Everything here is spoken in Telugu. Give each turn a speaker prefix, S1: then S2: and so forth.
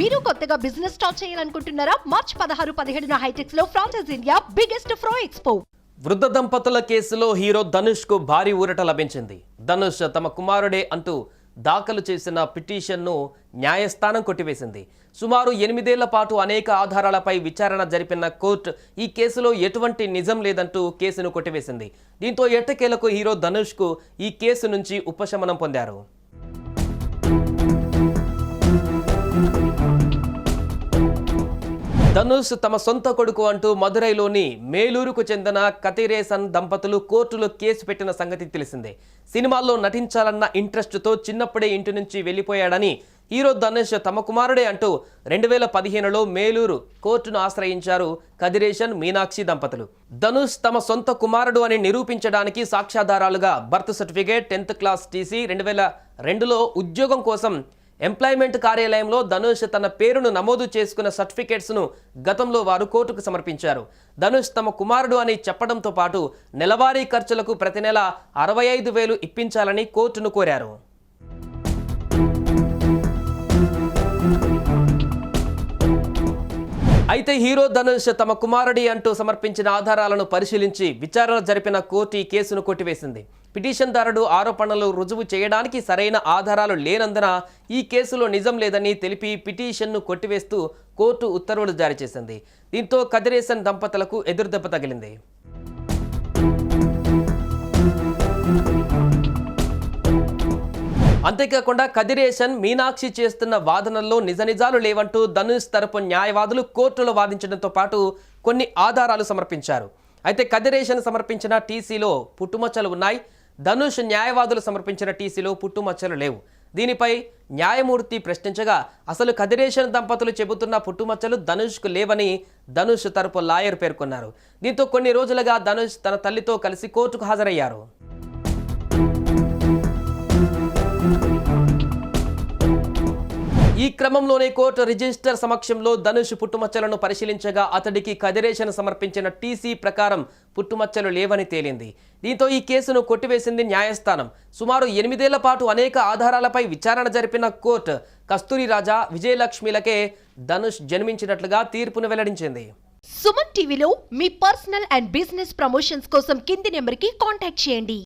S1: మీరు కొత్తగా బిజినెస్ స్టార్ట్ చేయాలనుకుంటున్నారా? మార్చ్ పదహారు పదిహేడున హైటెక్స్లో franchise India biggest pro expo
S2: వృద్ధ దంపతుల కేసులో హీరో ధనుష్కు భారీ ఊరట లభించింది. ధనుష్ తమ కుమారుడే అంటూ దాఖలు చేసిన పిటిషన్ను న్యాయస్థానం కొట్టివేసింది. సుమారు ఎనిమిదేళ్ళ పాటు అనేక ఆధారాలపై విచారణ జరిపిన కోర్టు ఈ కేసులో ఎటువంటి నిజం లేదంటూ కేసును కొట్టివేసింది. దీంతో ఎట్టకేలకు హీరో ధనుష్కు ఈ కేసు నుంచి ఉపశమనం పొందారు. ధనుష్ తమ సొంత కొడుకు అంటూ మదురైలోని మేలూరుకు చెందిన కతిరేసన్ దంపతులు కోర్టులో కేసు పెట్టిన సంగతి తెలిసిందే. సినిమాల్లో నటించాలన్న ఇంట్రెస్ట్తో చిన్నప్పుడే ఇంటి నుంచి వెళ్ళిపోయాడని హీరో ధనుష్ తమ కుమారుడే అంటూ రెండు వేల పదిహేనులో మేలూరు కోర్టును ఆశ్రయించారు కదిరేషన్ మీనాక్షి దంపతులు. ధనుష్ తమ సొంత కుమారుడు అని నిరూపించడానికి సాక్ష్యాధారాలుగా birth certificate tenth class TC రెండు వేల రెండులో ఉద్యోగం కోసం ఎంప్లాయ్మెంట్ కార్యాలయంలో ధనుష్ తన పేరును నమోదు చేసుకున్న సర్టిఫికేట్స్ను గతంలో వారు కోర్టుకు సమర్పించారు. ధనుష్ తమ కుమారుడు అని చెప్పడంతో పాటు నెలవారీ ఖర్చులకు ప్రతి నెల అరవై ఐదు వేలు ఇప్పించాలని కోర్టును కోరారు. అయితే హీరో ధనుష్ తమ కుమారుడి అంటూ సమర్పించిన ఆధారాలను పరిశీలించి విచారణ జరిపిన కోర్టు ఈ కేసును కొట్టివేసింది. పిటిషన్దారుడు ఆరోపణలు రుజువు చేయడానికి సరైన ఆధారాలు లేనందున ఈ కేసులో నిజం లేదని తెలిపి పిటిషన్ను కొట్టివేస్తూ కోర్టు ఉత్తర్వులు జారీ చేసింది. దీంతో కదిరేసన్ దంపతులకు ఎదురుదెబ్బ తగిలింది. అంతేకాకుండా కదిరేషన్ మీనాక్షి చేస్తున్న వాదనల్లో నిజ నిజాలు లేవంటూ ధనుష్ తరపు న్యాయవాదులు కోర్టులో వాదించడంతో పాటు కొన్ని ఆధారాలు సమర్పించారు. అయితే కదిరేషన్ సమర్పించిన టీసీలో పుట్టుమచ్చలు ఉన్నాయి. ధనుష్ న్యాయవాదులు సమర్పించిన టీసీలో పుట్టుమచ్చలు లేవు. దీనిపై న్యాయమూర్తి ప్రశ్నించగా అసలు కదిరేషన్ దంపతులు చెబుతున్న పుట్టుమచ్చలు ధనుష్కు లేవని ధనుష్ తరపు లాయర్ పేర్కొన్నారు. దీంతో కొన్ని రోజులుగా ధనుష్ తన తల్లితో కలిసి కోర్టుకు హాజరయ్యారు. ఈ క్రమంలోనే కోర్టు రిజిస్టర్ సమక్షంలో ధనుష్ పుట్టుమచ్చలను పరిశీలించగా అతడికి కదిరేషన్ సమర్పించిన టీసీ ప్రకారం పుట్టుమచ్చలు లేవని తేలింది. దీంతో ఈ కేసును కొట్టివేసింది న్యాయస్థానం. సుమారు ఎనిమిదేళ్ళ పాటు అనేక ఆధారాలపై విచారణ జరిపిన కోర్టు కస్తూరి రాజా విజయలక్ష్మిలకే ధనుష్ జన్మించినట్లుగా తీర్పును వెల్లడించింది.
S1: సుమన్ టీవీలో మీ పర్సనల్ అండ్ బిజినెస్ ప్రమోషన్స్ కోసం కింది నెంబర్కి కాంటాక్ట్ చేయండి.